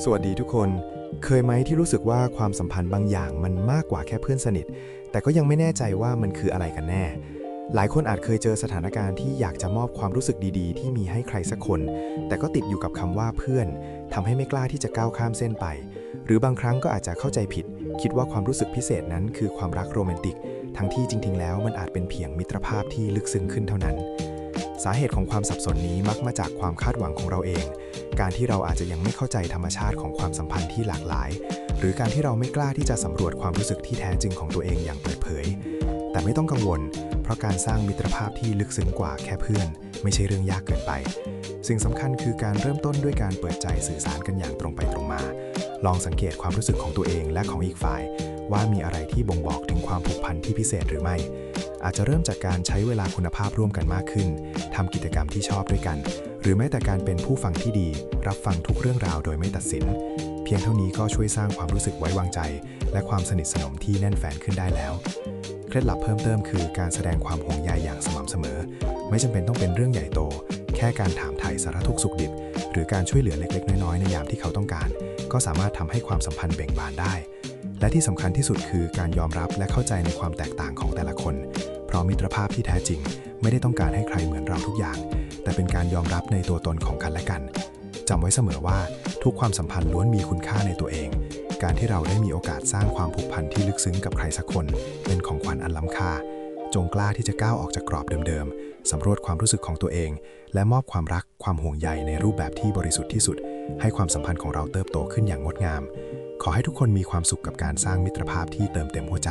สวัสดีทุกคน เคยไหมที่รู้สึกว่าความสัมพันธ์บางอย่างมันมากกว่าแค่เพื่อนสนิท แต่ก็ยังไม่แน่ใจว่ามันคืออะไรกันแน่ หลายคนอาจเคยเจอสถานการณ์ที่อยากจะมอบความรู้สึกดีๆ ที่มีให้ใครสักคน แต่ก็ติดอยู่กับคำว่าเพื่อนทำให้ไม่กล้าที่จะก้าวข้ามเส้นไป หรือบางครั้งก็อาจจะเข้าใจผิด คิดว่าความรู้สึกพิเศษนั้นคือความรักโรแมนติก ทั้งที่จริง ๆ แล้วมันอาจเป็นเพียงมิตรภาพที่ลึกซึ้งขึ้นเท่านั้น สาเหตุของความสับสนนี้มักมาจากความคาดหวังของเราเอง การที่เราอาจจะยังไม่เข้าใจธรรมชาติของความสัมพันธ์ที่หลากหลาย หรือการที่เราไม่กล้าที่จะสำรวจความรู้สึกที่แท้จริงของตัวเองอย่างเปิดเผย แต่ไม่ต้องกังวล เพราะการสร้างมิตรภาพที่ลึกซึ้งกว่าแค่เพื่อน ไม่ใช่เรื่องยากเกินไป สิ่งสำคัญคือการเริ่มต้นด้วยการเปิดใจสื่อสารกันอย่างตรงไปตรงมา ลองสังเกตความรู้สึกของตัวเองและของอีกฝ่าย ว่ามีอะไรที่บ่งบอกถึงความผูกพันที่พิเศษหรือไม่อาจจะเริ่มจากการใช้เวลาคุณภาพร่วมกันมากขึ้น ทำกิจกรรมที่ชอบด้วยกัน หรือแม้แต่การเป็นผู้ฟังที่ดี รับฟังทุกเรื่องราวโดยไม่ตัดสิน เพียงเท่านี้ก็ช่วยสร้างความรู้สึกไว้วางใจ และความสนิทสนมที่แน่นแฟนขึ้นได้แล้ว เคล็ดลับเพิ่มเติมคือการแสดงความห่วงใยอย่างสม่ำเสมอ ไม่จำเป็นต้องเป็นเรื่องใหญ่โต แค่การถามไถ่สารทุกข์สุขดิบ หรือการช่วยเหลือเล็กๆ น้อยๆในยามที่เขาต้องการ ก็สามารถทำให้ความสัมพันธ์เบ่งบานได้ และที่สำคัญที่สุดคือการยอมรับและเข้าใจในความแตกต่างของแต่ละคน เพราะมิตรภาพที่แท้จริง ไม่ได้ต้องการให้ใครเหมือนเราทุกอย่าง แต่เป็นการยอมรับในตัวตนของกันและกันจำไว้เสมอว่าทุกความสัมพันธ์ล้วนมีคุณค่าในตัวเอง การที่เราได้มีโอกาสสร้างความผูกพันที่ลึกซึ้งกับใครสักคน เป็นของขวัญอันล้ำค่า จงกล้าที่จะก้าวออกจากกรอบเดิมๆสำรวจความรู้สึกของตัวเอง และมอบความรักความห่วงใยในรูปแบบที่บริสุทธิ์ที่สุด ให้ความสัมพันธ์ของเราเติบโตขึ้นอย่างงดงาม ขอให้ทุกคนมีความสุขกับการสร้างมิตรภาพที่เติมเต็มหัวใจ